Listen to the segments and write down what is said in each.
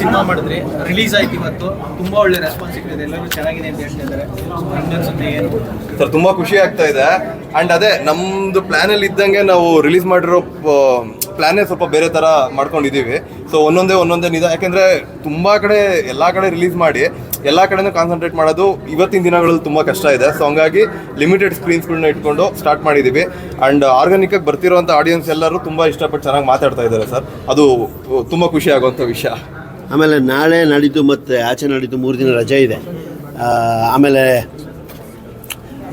Cinema ಮಾಡಿದ್ರಿ release ಆಯ್ತು ಇವತ್ತು. ತುಂಬಾ ಒಳ್ಳೆ ರೆಸ್ಪಾನ್ಸ್ ಸಿಕ್ಕಿದೆ. ಎಲ್ಲರೂ ಚೆನ್ನಾಗಿದೆ ಅಂತ ಹೇಳ್ತಿದ್ದಾರೆ. ಸರ್ ತುಂಬಾ ಖುಷಿ ಆಗ್ತಾ ಇದೆ. ಅಂಡ್ ಅದೇ, ನಮ್ದು ಪ್ಲಾನ್ ಅಲ್ಲಿ ಇದ್ದಂಗೆ ನಾವು ರಿಲೀಸ್ ಮಾಡಿರೋ ಪ್ಲಾನೇ ಸ್ವಲ್ಪ ಬೇರೆ ತರ ಮಾಡ್ಕೊಂಡಿದೀವಿ ಸೊ ಒಂದೊಂದೇ ಒಂದೊಂದೇ ನಿಧ ಯಾಕೆಂದ್ರೆ ತುಂಬಾ ಕಡೆ ಎಲ್ಲಾ ಕಡೆ ರಿಲೀಸ್ ಮಾಡಿ, ಎಲ್ಲಾ ಕಡೆನೂ ಕಾನ್ಸಂಟ್ರೇಟ್ ಮಾಡೋದು ಇವತ್ತಿನ ದಿನಗಳಲ್ಲಿ ತುಂಬಾ ಕಷ್ಟ ಇದೆ. ಸೊ ಹಂಗಾಗಿ ಲಿಮಿಟೆಡ್ ಸ್ಕ್ರೀನ್ಸ್ಗಳನ್ನ ಇಟ್ಕೊಂಡು ಸ್ಟಾರ್ಟ್ ಮಾಡಿದೀವಿ ಅಂಡ್ ಆರ್ಗಾನಿಕ್ ಆಗಿ ಬರ್ತಿರುವಂತ ಆಡಿಯನ್ಸ್ ಎಲ್ಲರೂ ತುಂಬಾ ಇಷ್ಟಪಟ್ಟು ಚೆನ್ನಾಗಿ ಮಾತಾಡ್ತಾ ಇದ್ದಾರೆ ಸರ್ ಅದು, ತುಂಬಾ ಖುಷಿ ಆಗುವಂತ ವಿಷಯ. ಆಮೇಲೆ ನಾಳೆ ನಾಡಿದ್ದು ಮತ್ತು ಆಚೆ ನಾಡಿದ್ದು ಮೂರು ದಿನ ರಜೆ ಇದೆ. ಆಮೇಲೆ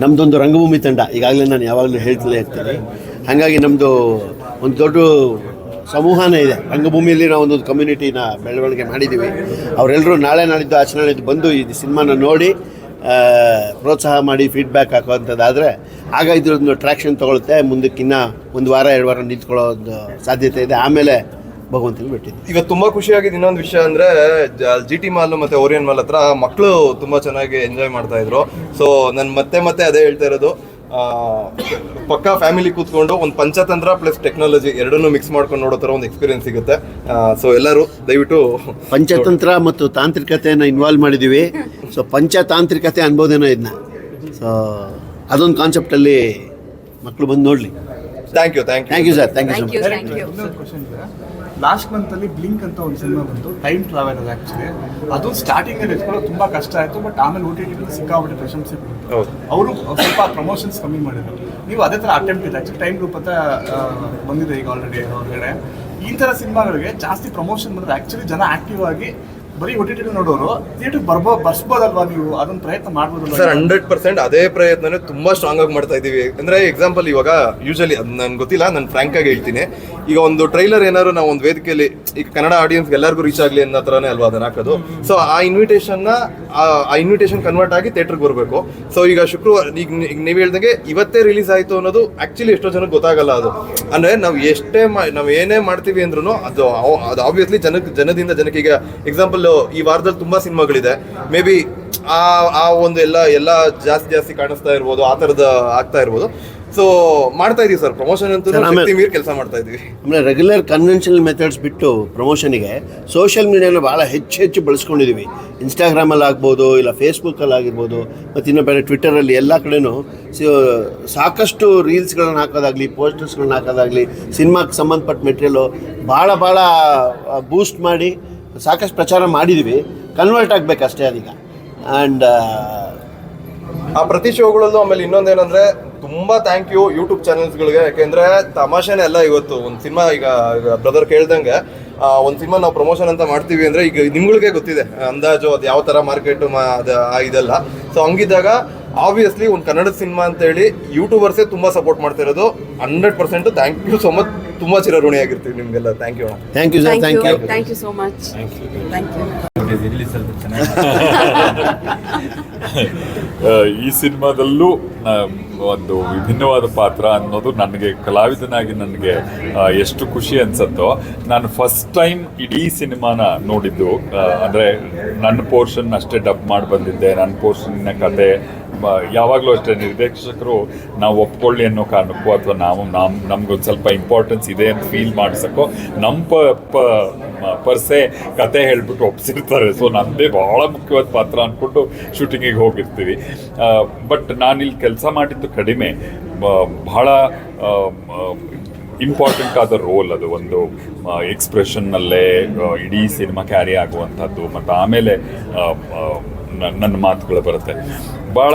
ನಮ್ಮದೊಂದು ರಂಗಭೂಮಿ ತಂಡ, ಈಗಾಗಲೇ ನಾನು ಯಾವಾಗಲೂ ಹೇಳ್ತಲೇ ಇರ್ತೀನಿ. ಹಾಗಾಗಿ ನಮ್ಮದು ಒಂದು ದೊಡ್ಡ ಸಮೂಹನೇ ಇದೆ. ರಂಗಭೂಮಿಯಲ್ಲಿ ನಾವು ಒಂದೊಂದು ಕಮ್ಯುನಿಟಿನ ಬೆಳವಣಿಗೆ ಮಾಡಿದ್ದೀವಿ. ಅವರೆಲ್ಲರೂ ನಾಳೆ ನಾಡಿದ್ದು ಆಚೆ ನಾಡಿದ್ದು ಬಂದು ಈ ಸಿನಿಮಾನ ನೋಡಿ ಪ್ರೋತ್ಸಾಹ ಮಾಡಿ ಫೀಡ್ಬ್ಯಾಕ್ ಹಾಕುವಂಥದ್ದಾದರೆ ಆಗ ಇದ್ರದ್ದು ಟ್ರ್ಯಾಕ್ಷನ್ ತೊಗೊಳುತ್ತೆ. ಮುಂದಕ್ಕಿನ್ನ ಒಂದು ವಾರ, ಎರಡು ವಾರ ನಿಂತ್ಕೊಳ್ಳೋ ಒಂದು ಸಾಧ್ಯತೆ ಇದೆ. ಆಮೇಲೆ ಭಗವಂತನಿಗೆ ಬಿಟ್ಟಿದ್ದು. ಇವತ್ತು ತುಂಬಾ ಖುಷಿಯಾಗಿದೆ ಇನ್ನೊಂದು ವಿಷಯ ಅಂದ್ರೆ ಜಿ ಟಿ ಮಾಲ್ ಮತ್ತೆ ಓರಿಯನ್ ಮಾಲ್ ಹತ್ರ ಮಕ್ಕಳು ತುಂಬಾ ಚೆನ್ನಾಗಿ ಎಂಜಾಯ್ ಮಾಡ್ತಾ ಇದ್ರು. ಸೊ ನಾನು ಮತ್ತೆ ಮತ್ತೆ ಅದೇ ಹೇಳ್ತಾ ಇರೋದು ಪಕ್ಕ ಫ್ಯಾಮಿಲಿ ಕೂತ್ಕೊಂಡು ಒಂದು ಪಂಚತಂತ್ರ ಪ್ಲಸ್ ಟೆಕ್ನಾಲಜಿ ಎರಡನ್ನೂ ಮಿಕ್ಸ್ ಮಾಡ್ಕೊಂಡು ನೋಡೋ ಥರ ಒಂದು ಎಕ್ಸ್ಪೀರಿಯನ್ಸ್ ಸಿಗುತ್ತೆ. ಸೊ ಎಲ್ಲರೂ ದಯವಿಟ್ಟು ಪಂಚತಂತ್ರ ಮತ್ತು ತಾಂತ್ರಿಕತೆಯನ್ನು ಇನ್ವಾಲ್ವ್ ಮಾಡಿದ್ದೀವಿ ಸೊ ಪಂಚತಾಂತ್ರಿಕತೆ ಅನ್ಬೋದೇನೋ ಇದನ್ನ ಸೊ ಅದೊಂದು ಕಾನ್ಸೆಪ್ಟಲ್ಲಿ ಮಕ್ಕಳು ಬಂದು ನೋಡಲಿ. Thank you thank you thank you sir thank you so thank much last month ಅಲ್ಲಿ ಬ್ಲಿಂಕ್ ಅಂತ ಒಂದು ಸಿನಿಮಾ ಬಂತು. ಟೈಮ್ ಟ್ರಾವೆಲ್ ಅದು ಆಕ್ಚುಲಿ ಅದು ಸ್ಟಾರ್ಟಿಂಗ್ ಅಲ್ಲಿ ಎತ್ಕೊಳ್ಳೋದು ತುಂಬಾ ಕಷ್ಟ ಆಯ್ತು ಬಟ್ ಆಮೇಲೆ ಓ ಟಿ ಟಿ ಸಿಕ್ಕಾಬಿಟ್ಟು ಪ್ರಶಂಸೆ ಬಂತು. ಅವರು ಸ್ವಲ್ಪ ಪ್ರಮೋಷನ್ಸ್ ಕಮ್ಮಿ ಮಾಡಿದ್ರು. ನೀವು ಅದೇ ತರ ಅಟೆಂಪ್ಟ್ ಇದೆ. ಆ್ಯಕ್ಚುಲಿ ಟೈಮ್ ಲೂಪ್ ಅಂತ ಬಂದಿದೆ ಈಗ ಆಲ್ರೆಡಿ ಹೊರಗಡೆ ಈ ತರ ಸಿನಿಮಾಗಳಿಗೆ ಜಾಸ್ತಿ ಪ್ರಮೋಷನ್ ಮಾಡಿದ್ರೆ ಆಕ್ಚುಲಿ ಜನ ಆಕ್ಟಿವ್ ಆಗಿ ಬರೀ ಒ ಟಿ ಟಿ ನೋಡೋರು ಥಿಯೇಟರ್ ಬರ್ಬೋ ಬರ್ಸ್ಬೋದಲ್ವಾ ನೀವು? ಅದನ್ನ ಪ್ರಯತ್ನ ಮಾಡ್ಬೋದಲ್ವಾ ಸರ್ ಹಂಡ್ರೆಡ್ ಪರ್ಸೆಂಟ್ ಅದೇ ಪ್ರಯತ್ನನೇ ತುಂಬಾ ಸ್ಟ್ರಾಂಗ್ ಆಗಿ ಮಾಡ್ತಾ ಇದೀವಿ ಅಂದ್ರೆ ಎಕ್ಸಾಂಪಲ್ ಇವಾಗ ಯೂಶಲಿ ಅದು ನನ್ಗೆ ಗೊತ್ತಿಲ್ಲ ನಾನು ಫ್ರಾಂಕ್ ಆಗಿ ಹೇಳ್ತೀನಿ. ಈಗ ಒಂದು ಟ್ರೈಲರ್ ಏನಾದ್ರು ನಾವು ಒಂದು ವೇದಿಕೆಯಲ್ಲಿ ಈಗ ಕನ್ನಡ ಆಡಿಯನ್ಸ್ ಎಲ್ಲರಿಗೂ ರೀಚ್ ಆಗಲಿ ಅನ್ನೋ ಥರನೇ ಅಲ್ವಾ ಅದನ್ನ ಹಾಕೋದು? ಸೊ ಆ ಇನ್ವಿಟೇಷನ್ನ ಆ ಇನ್ವಿಟೇಷನ್ ಕನ್ವರ್ಟ್ ಆಗಿ ಥಿಯೇಟರ್ಗೆ ಬರಬೇಕು. ಸೊ ಈಗ ಶುಕ್ರವಾರ ಈಗ ನೀವು ಹೇಳ್ದಂಗೆ ಇವತ್ತೇ ರಿಲೀಸ್ ಆಯಿತು ಅನ್ನೋದು ಆಕ್ಚುಲಿ ಎಷ್ಟೋ ಜನಕ್ಕೆ ಗೊತ್ತಾಗಲ್ಲ ಅದು. ಅಂದ್ರೆ ನಾವು ಎಷ್ಟೇ ಮಾ- ನಾವು ಏನೇ ಮಾಡ್ತೀವಿ ಅಂದ್ರೂ ಅದು ಅದು ಆಬ್ವಿಯಸ್ಲಿ ಜನಕ್ಕೆ ಜನದಿಂದ ಜನಕ್ಕೆ ಈಗ ಎಕ್ಸಾಂಪಲ್ ಈ ವಾರದಲ್ಲಿ ತುಂಬಾ ಸಿನಿಮಾಗಳಿದೆ. ಮೇ ಬಿ ಆ ಆ ಒಂದು ಎಲ್ಲ ಎಲ್ಲ ಜಾಸ್ತಿ ಜಾಸ್ತಿ ಕಾಣಿಸ್ತಾ ಇರ್ಬೋದು ಆ ತರದ ಆಗ್ತಾ ಇರ್ಬೋದು. ಸೊ ಮಾಡ್ತಾ ಇದೀವಿ ಸರ್. ಪ್ರಮೋಷನ್ ಅಂತೂ ಮೀರಿ ಕೆಲಸ ಮಾಡ್ತಾ ಇದೀವಿ. ಆಮೇಲೆ ರೆಗ್ಯುಲರ್ ಕನ್ವೆನ್ಷನಲ್ ಮೆಥಡ್ಸ್ ಬಿಟ್ಟು ಪ್ರಮೋಷನಿಗೆ ಸೋಷಿಯಲ್ ಮೀಡಿಯಾನ ಭಾಳ ಹೆಚ್ಚು ಹೆಚ್ಚು ಬಳಸ್ಕೊಂಡಿದ್ದೀವಿ ಇನ್ಸ್ಟಾಗ್ರಾಮಲ್ಲಿ ಆಗ್ಬೋದು ಇಲ್ಲ ಫೇಸ್ಬುಕ್ಕಲ್ಲಿ ಆಗಿರ್ಬೋದು ಮತ್ತು ಇನ್ನೊಬ್ಬ ಬೇರೆ ಟ್ವಿಟ್ಟರಲ್ಲಿ ಎಲ್ಲ ಕಡೆನೂ ಸಾಕಷ್ಟು ರೀಲ್ಸ್ಗಳನ್ನ ಹಾಕೋದಾಗಲಿ ಪೋಸ್ಟರ್ಸ್ಗಳನ್ನ ಹಾಕೋದಾಗಲಿ ಸಿನಿಮಾಕ್ಕೆ ಸಂಬಂಧಪಟ್ಟ ಮೆಟೀರಿಯಲು ಭಾಳ ಭಾಳ ಬೂಸ್ಟ್ ಮಾಡಿ ಸಾಕಷ್ಟು ಪ್ರಚಾರ ಮಾಡಿದ್ವಿ. ಕನ್ವರ್ಟ್ ಆಗಬೇಕಷ್ಟೇ ಅದೀಗ. ಆ್ಯಂಡ್ ಆ ಪ್ರತಿ ಶೋಗಳಲ್ಲೂ ಆಮೇಲೆ ಇನ್ನೊಂದೇನಂದ್ರೆ ತುಂಬಾ ಥ್ಯಾಂಕ್ ಯು ಯೂಟ್ಯೂಬ್ ಚಾನೆಲ್ಸ್ಗಳಿಗೆ ಯಾಕೆಂದ್ರೆ ತಮಾಷೆನೇ ಎಲ್ಲ ಇವತ್ತು. ಒಂದು ಸಿನಿಮಾ ಈಗ ಬ್ರದರ್ ಕೇಳ್ದಂಗೆ ಒಂದು ಸಿನಿಮಾ ನಾವು ಪ್ರಮೋಷನ್ ಅಂತ ಮಾಡ್ತೀವಿ ಅಂದ್ರೆ ಈಗ ನಿಮ್ಗಳಿಗೆ ಗೊತ್ತಿದೆ. ಅಂದಾಜು ಅದು ಯಾವ ಥರ ಮಾರ್ಕೆಟ್ ಇದೆಲ್ಲ. ಸೊ ಹಂಗಿದ್ದಾಗ ಆಬ್ವಿಯಸ್ಲಿ ಒಂದು ಕನ್ನಡ ಸಿನಿಮಾ ಅಂತೇಳಿ ಯೂಟ್ಯೂಬರ್ಸೇ ತುಂಬ ಸಪೋರ್ಟ್ ಮಾಡ್ತಿರೋದು. Hundred percent thank you so much ತುಂಬಾ ಚಿರಋಣಿಯಾಗಿರ್ತೀವಿ ನಿಮ್ಗೆಲ್ಲ. Thank you thank you sir thank thank you you thank you so much thank you ಆ, ಈ ಸಿನಿಮಾದಲ್ಲೂ ಒಂದು ವಿಭಿನ್ನವಾದ ಪಾತ್ರ ಅನ್ನೋದು ನನಗೆ ಕಲಾವಿದನಾಗಿ ನನಗೆ ಎಷ್ಟು ಖುಷಿ ಅನ್ಸತ್ತೋ ನಾನು ಫಸ್ಟ್ ಟೈಮ್ ಇಡೀ ಸಿನಿಮಾನ ನೋಡಿದ್ದು ಅಂದರೆ ನನ್ನ ಪೋರ್ಷನ್ ಅಷ್ಟೇ ಡಬ್ ಮಾಡಿ ಬಂದಿದ್ದೆ ನನ್ನ ಪೋರ್ಷನ್ನ ಕತೆ ಯಾವಾಗಲೂ ಅಷ್ಟೇ, ನಿರ್ದೇಶಕರು ನಾವು ಒಪ್ಕೊಳ್ಳಿ ಅನ್ನೋ ಕಾರಣಕ್ಕೂ ಅಥವಾ ನಾವು ನಮ್ಮ ನಮ್ಗೊಂದು ಸ್ವಲ್ಪ ಇಂಪಾರ್ಟೆನ್ಸ್ ಇದೆ ಅಂತ ಫೀಲ್ ಮಾಡಿಸಕ್ಕೋ ನಮ್ಮ ಪ, ಪ- ಪರ್ಸೆ ಕತೆ ಹೇಳ್ಬಿಟ್ಟು ಒಪ್ಸಿರ್ತಾರೆ. ಸೊ ನಮ್ಮದೇ ಭಾಳ ಮುಖ್ಯವಾದ ಪಾತ್ರ ಅಂದ್ಕೊಂಡು ಶೂಟಿಂಗಿಗೆ ಹೋಗಿರ್ತೀವಿ. ಬಟ್ ನಾನಿಲ್ಲಿ ಕೆಲಸ ಮಾಡಿದ್ದು ಕಡಿಮೆ. ಬಹಳ ಇಂಪಾರ್ಟೆಂಟ್ ಆದ ರೋಲ್ ಅದು. ಒಂದು ಎಕ್ಸ್ಪ್ರೆಷನ್ನಲ್ಲೇ ಇಡೀ ಸಿನಿಮಾ ಕ್ಯಾರಿ ಆಗುವಂಥದ್ದು. ಮತ್ತು ಆಮೇಲೆ ನನ್ನ ಮಾತುಗಳು ಬರುತ್ತೆ. ಭಾಳ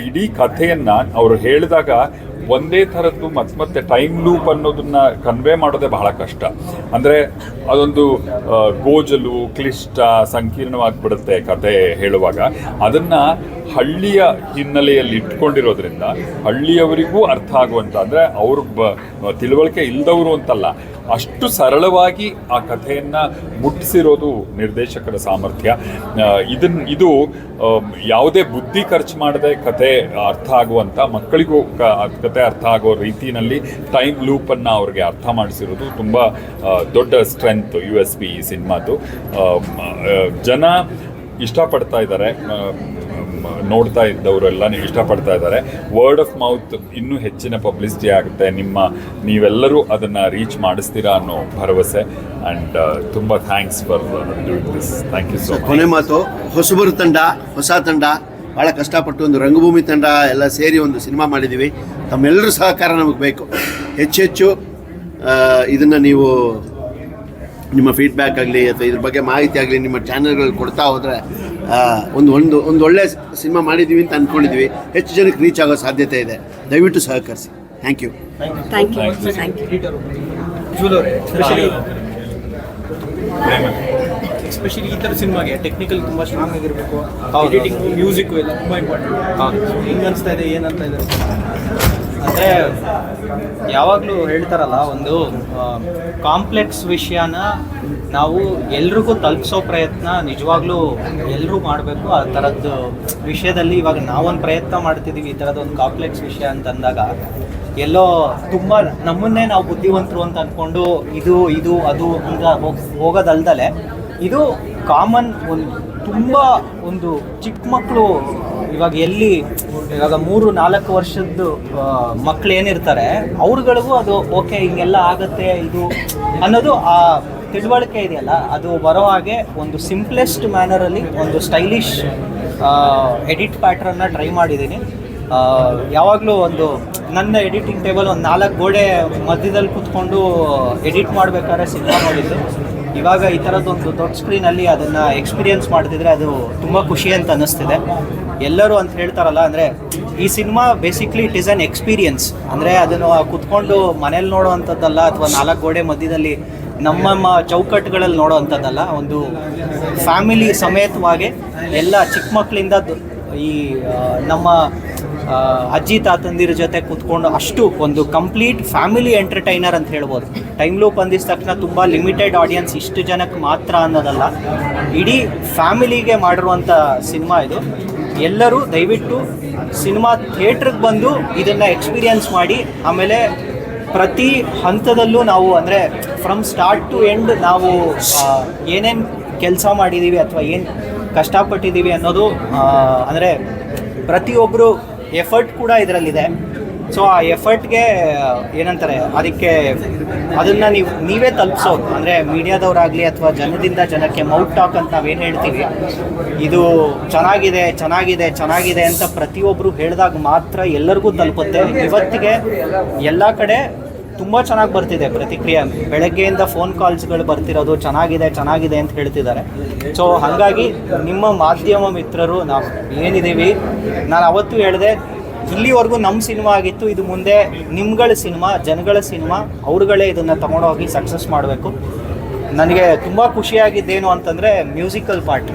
ಇಡೀ ಕಥೆಯನ್ನು ಅವರು ಹೇಳಿದಾಗ ಒಂದೇ ಥರದ್ದು ಮತ್ತೆ ಮತ್ತೆ ಟೈಮ್ ಲೂಪ್ ಅನ್ನೋದನ್ನ ಕನ್ವೆ ಮಾಡೋದೇ ಬಹಳ ಕಷ್ಟ. ಅಂದರೆ ಅದೊಂದು ಗೋಜಲು, ಕ್ಲಿಷ್ಟ, ಸಂಕೀರ್ಣವಾಗಿಬಿಡುತ್ತೆ ಕತೆ ಹೇಳುವಾಗ. ಅದನ್ನು ಹಳ್ಳಿಯ ಹಿನ್ನೆಲೆಯಲ್ಲಿ ಇಟ್ಕೊಂಡಿರೋದ್ರಿಂದ ಹಳ್ಳಿಯವರಿಗೂ ಅರ್ಥ ಆಗುವಂಥ ಅಂದರೆ ಅವ್ರ ಬ, ತಿಳುವಳಿಕೆ ಇಲ್ಲದವರು ಅಂತಲ್ಲ, ಅಷ್ಟು ಸರಳವಾಗಿ ಆ ಕಥೆಯನ್ನು ಮುಟ್ಟಿಸಿರೋದು ನಿರ್ದೇಶಕರ ಸಾಮರ್ಥ್ಯ. ಇದನ್, ಇದು ಯಾವುದೇ ಬುದ್ಧಿ ಖರ್ಚು ಮಾಡದೆ ಕತೆ ಅರ್ಥ ಆಗುವಂಥ ಮಕ್ಕಳಿಗೂ ಕ ಕತೆ ಅರ್ಥ ಆಗೋ ರೀತಿಯಲ್ಲಿ ಟೈಮ್ ಲೂಪನ್ನು ಅವ್ರಿಗೆ ಅರ್ಥ ಮಾಡಿಸಿರೋದು ತುಂಬ ದೊಡ್ಡ ಸ್ಟ್ರೆಂತ್ ಯು ಎಸ್ ಪಿ ಈ ಸಿನಿಮಾದು. ಜನ ಇಷ್ಟಪಡ್ತಾ ಇದ್ದಾರೆ. ನೋಡ್ತಾ ಇದ್ದವರೆಲ್ಲ ಇಷ್ಟಪಡ್ತಾ ಇದ್ದಾರೆ. ವರ್ಡ್ ಆಫ್ ಮೌತ್ ಇನ್ನೂ ಹೆಚ್ಚಿನ ಪಬ್ಲಿಸಿಟಿ ಆಗುತ್ತೆ. ನಿಮ್ಮ ನೀವೆಲ್ಲರೂ ಅದನ್ನು ರೀಚ್ ಮಾಡಿಸ್ತೀರಾ ಅನ್ನೋ ಭರವಸೆ. ಆ್ಯಂಡ್ ತುಂಬ thanks for doing this thank you so ಕೊನೆ ಮಾತು ಹೊಸಬರು ತಂಡ ಹೊಸ ತಂಡ. ಭಾಳ ಕಷ್ಟಪಟ್ಟು ಒಂದು ರಂಗಭೂಮಿ ತಂಡ ಎಲ್ಲ ಸೇರಿ ಒಂದು ಸಿನಿಮಾ ಮಾಡಿದ್ದೀವಿ. ತಮ್ಮೆಲ್ಲರೂ ಸಹಕಾರ ನಮಗೆ ಬೇಕು. ಹೆಚ್ಚೆಚ್ಚು ಇದನ್ನು ನೀವು ನಿಮ್ಮ ಫೀಡ್ಬ್ಯಾಕ್ ಆಗಲಿ ಅಥವಾ ಇದ್ರ ಬಗ್ಗೆ ಮಾಹಿತಿ ಆಗಲಿ ನಿಮ್ಮ ಚಾನಲ್ಗಳು ಕೊಡ್ತಾ ಹೋದರೆ ಒಂದು ಒಂದು ಒಂದು ಒಳ್ಳೆ ಸಿನಿಮಾ ಮಾಡಿದ್ದೀವಿ ಅಂತ ಅಂದ್ಕೊಂಡಿದ್ದೀವಿ ಹೆಚ್ಚು ಜನಕ್ಕೆ ರೀಚ್ ಆಗೋ ಸಾಧ್ಯತೆ ಇದೆ. ದಯವಿಟ್ಟು ಸಹಕರಿಸಿ. Thank you thank you thank you especially ಈ ಥರ ಸಿನಿಮಾಗೆ ಟೆಕ್ನಿಕಲ್ ತುಂಬ ಸ್ಟ್ರಾಂಗ್ ಆಗಿರಬೇಕು. ಎಡಿಟಿಂಗ್ ಮ್ಯೂಸಿಕ್ ಎಲ್ಲ ತುಂಬ ಇಂಪಾರ್ಟೆಂಟ್ ಹೆಂಗೆ ಅನಿಸ್ತಾ ಇದೆ ಏನಂತ ಇದೆ? ಅಂದರೆ ಯಾವಾಗಲೂ ಹೇಳ್ತಾರಲ್ಲ ಒಂದು ಕಾಂಪ್ಲೆಕ್ಸ್ ವಿಷಯನ ನಾವು ಎಲ್ರಿಗೂ ತಲುಪಿಸೋ ಪ್ರಯತ್ನ ನಿಜವಾಗ್ಲೂ ಎಲ್ಲರೂ ಮಾಡಬೇಕು. ಆ ಥರದ್ದು ವಿಷಯದಲ್ಲಿ ಇವಾಗ ನಾವೊಂದು ಪ್ರಯತ್ನ ಮಾಡ್ತಿದ್ದೀವಿ ಈ ಥರದ್ದು ಒಂದು ಕಾಂಪ್ಲೆಕ್ಸ್ ವಿಷಯ ಅಂತಂದಾಗ ಎಲ್ಲೋ ತುಂಬ ನಮ್ಮನ್ನೇ ನಾವು ಬುದ್ಧಿವಂತರು ಅಂತ ಅಂದ್ಕೊಂಡು ಇದು ಇದು ಅದು ಅಂತ ಹೋಗ್ ಹೋಗೋದಲ್ದಲೆ ಇದು ಕಾಮನ್ ಒಂದು ತುಂಬ ಒಂದು ಚಿಕ್ಕ ಮಕ್ಕಳು ಇವಾಗ ಎಲ್ಲಿ ಇವಾಗ ಮೂರು, ನಾಲ್ಕು ವರ್ಷದ್ದು ಮಕ್ಕಳು ಏನಿರ್ತಾರೆ, ಅವ್ರುಗಳಿಗೂ ಅದು ಓಕೆ ಹಿಂಗೆಲ್ಲ ಆಗುತ್ತೆ, ಇದು ಅನ್ನೋದು ಆ ತಿಳುವಳಿಕೆ ಇದೆಯಲ್ಲ, ಅದು ಬರೋ ಹಾಗೆ ಒಂದು ಸಿಂಪ್ಲೆಸ್ಟ್ ಮ್ಯಾನರಲ್ಲಿ ಒಂದು ಸ್ಟೈಲಿಶ್ ಎಡಿಟ್ ಪ್ಯಾಟ್ರನ್ನ ಟ್ರೈ ಮಾಡಿದ್ದೀನಿ. ಯಾವಾಗಲೂ ಒಂದು ನನ್ನ ಎಡಿಟಿಂಗ್ ಟೇಬಲ್ ಒಂದು ನಾಲ್ಕು ಗೋಡೆ ಮಧ್ಯದಲ್ಲಿ ಕೂತ್ಕೊಂಡು ಎಡಿಟ್ ಮಾಡಬೇಕಾದ್ರೆ ಸಿನಿಮಾ ನೋಡಿದ್ದು. ಇವಾಗ ಈ ಥರದ್ದೊಂದು ದೊಡ್ಡ ಸ್ಕ್ರೀನಲ್ಲಿ ಅದನ್ನು ಎಕ್ಸ್ಪೀರಿಯನ್ಸ್ ಮಾಡ್ತಿದ್ರೆ ಅದು ತುಂಬ ಖುಷಿ ಅಂತ ಅನ್ನಿಸ್ತಿದೆ. ಎಲ್ಲರೂ ಅಂತ ಹೇಳ್ತಾರಲ್ಲ ಅಂದರೆ, ಈ cinema basically it is an experience ಅಂದರೆ ಅದನ್ನು ಕುತ್ಕೊಂಡು ಮನೇಲಿ ನೋಡೋವಂಥದ್ದಲ್ಲ ಅಥವಾ ನಾಲ್ಕು ಗೋಡೆ ಮಧ್ಯದಲ್ಲಿ ನಮ್ಮ ಚೌಕಟ್ಟುಗಳಲ್ಲಿ ನೋಡೋವಂಥದ್ದಲ್ಲ, ಒಂದು ಫ್ಯಾಮಿಲಿ ಸಮೇತವಾಗಿ ಎಲ್ಲ ಚಿಕ್ಕ ಮಕ್ಕಳಿಂದ ಈ ನಮ್ಮ ಅಜ್ಜಿ ತಾತಂದಿರ ಜೊತೆ ಕೂತ್ಕೊಂಡು ಅಷ್ಟು ಒಂದು ಕಂಪ್ಲೀಟ್ ಫ್ಯಾಮಿಲಿ ಎಂಟರ್ಟೈನರ್ ಅಂತ ಹೇಳ್ಬೋದು. ಟೈಮ್ ಲೂಪ್ ಅಂದಿದ ತಕ್ಷಣ ತುಂಬ ಲಿಮಿಟೆಡ್ ಆಡಿಯನ್ಸ್ ಇಷ್ಟು ಜನಕ್ಕೆ ಮಾತ್ರ ಅನ್ನೋದಲ್ಲ. ಇಡೀ ಫ್ಯಾಮಿಲಿಗೆ ಮಾಡಿರುವಂಥ ಸಿನಿಮಾ ಇದು. ಎಲ್ಲರೂ ದಯವಿಟ್ಟು ಸಿನಿಮಾ ಥಿಯೇಟ್ರಿಗೆ ಬಂದು ಇದನ್ನು ಎಕ್ಸ್ಪೀರಿಯನ್ಸ್ ಮಾಡಿ, ಆಮೇಲೆ ಪ್ರತಿ ಹಂತದಲ್ಲೂ ನಾವು ಅಂದರೆ ಫ್ರಮ್ ಸ್ಟಾರ್ಟ್ ಟು ಎಂಡ್ ನಾವು ಏನೇನು ಕೆಲಸ ಮಾಡಿದ್ದೀವಿ ಅಥವಾ ಏನು ಕಷ್ಟಪಟ್ಟಿದ್ದೀವಿ ಅನ್ನೋದು ಅಂದರೆ ಪ್ರತಿಯೊಬ್ಬರು ಎಫರ್ಟ್ ಕೂಡ ಇದರಲ್ಲಿದೆ. ಸೊ ಆ ಎಫರ್ಟ್ಗೆ ಏನಂತಾರೆ, ಅದಕ್ಕೆ ಅದನ್ನು ನೀವು, ನೀವೇ ತಲುಪಿಸೋದು. ಅಂದರೆ ಮೀಡಿಯಾದವರಾಗಲಿ ಅಥವಾ ಜನದಿಂದ ಜನಕ್ಕೆ ಮೌಟ್ ಟಾಕ್ ಅಂತ ನಾವೇನು ಹೇಳ್ತೀವಿ, ಇದು ಚೆನ್ನಾಗಿದೆ ಚೆನ್ನಾಗಿದೆ ಚೆನ್ನಾಗಿದೆ ಅಂತ ಪ್ರತಿಯೊಬ್ಬರು ಹೇಳಿದಾಗ ಮಾತ್ರ ಎಲ್ಲರಿಗೂ ತಲುಪುತ್ತೆ. ಇವತ್ತಿಗೆ ಎಲ್ಲ ಕಡೆ ತುಂಬ ಚೆನ್ನಾಗಿ ಬರ್ತಿದೆ ಪ್ರತಿಕ್ರಿಯೆ. ಬೆಳಗ್ಗೆಯಿಂದ ಫೋನ್ ಕಾಲ್ಸ್ಗಳು ಬರ್ತಿರೋದು ಚೆನ್ನಾಗಿದೆ ಚೆನ್ನಾಗಿದೆ ಅಂತ ಹೇಳ್ತಿದ್ದಾರೆ. ಸೊ ಹಾಗಾಗಿ ನಿಮ್ಮ ಮಾಧ್ಯಮ ಮಿತ್ರರು ನಾವು ಏನಿದ್ದೀವಿ ನಾನು ಅವತ್ತು ಹೇಳಿದೆ, ಇಲ್ಲಿವರೆಗೂ ನಮ್ಮ ಸಿನಿಮಾ ಆಗಿತ್ತು. ಇದು ಮುಂದೆ ನಿಮ್ಗಳ ಸಿನಿಮಾ, ಜನಗಳ ಸಿನಿಮಾ, ಅವ್ರುಗಳೇ ಇದನ್ನು ತಗೊಂಡೋಗಿ ಸಕ್ಸಸ್ ಮಾಡಬೇಕು. ನನಗೆ ತುಂಬ ಖುಷಿಯಾಗಿದ್ದೇನು ಅಂತಂದರೆ ಮ್ಯೂಸಿಕಲ್ ಪಾರ್ಟ್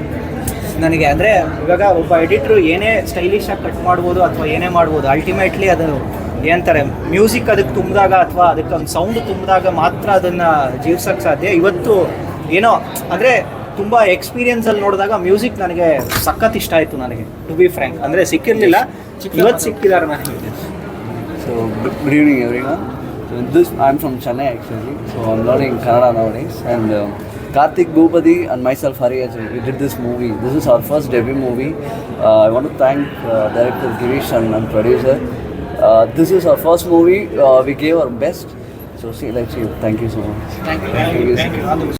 ನನಗೆ ಅಂದರೆ ಇವಾಗ ಒಬ್ಬ ಎಡಿಟ್ರು ಏನೇ ಸ್ಟೈಲಿಶಾಗಿ ಕಟ್ ಮಾಡ್ಬೋದು ಅಥವಾ ಏನೇ ಮಾಡ್ಬೋದು ಅಲ್ಟಿಮೇಟ್ಲಿ ಅದು ಏನಂತಾರೆ ಮ್ಯೂಸಿಕ್ ಅದಕ್ಕೆ ತುಂಬಿದಾಗ ಅಥವಾ ಅದಕ್ಕೆ ಒಂದು ಸೌಂಡ್ ತುಂಬಿದಾಗ ಮಾತ್ರ ಅದನ್ನು ಜೀವಿಸೋಕ್ಕೆ ಸಾಧ್ಯ. ಇವತ್ತು ಏನೋ, ಅಂದರೆ ತುಂಬ ಎಕ್ಸ್ಪೀರಿಯನ್ಸಲ್ಲಿ ನೋಡಿದಾಗ ಮ್ಯೂಸಿಕ್ ನನಗೆ ಸಖತ್ ಇಷ್ಟ ಆಯಿತು ನನಗೆ ಟು ಬಿ ಫ್ರ್ಯಾಂಕ್ ಅಂದರೆ ಸಿಕ್ಕಿರಲಿಲ್ಲ. ಇವತ್ತು ಸಿಕ್ಕಿದ್ದಾರೆ ನನಗೆ. So good evening every this I am from Chennai actually so I am learning Kannada ನೋಡಿಂಗ್ಸ್ and Karthik Bhupathi and myself Hari as we did this movie this is our first debut movie I want to thank director Girish and ನನ್ನ producer Uh, this is our first movie. Uh, we gave our best. So see, let's see. Thank you so much. Thank you. Thank you. Thank you.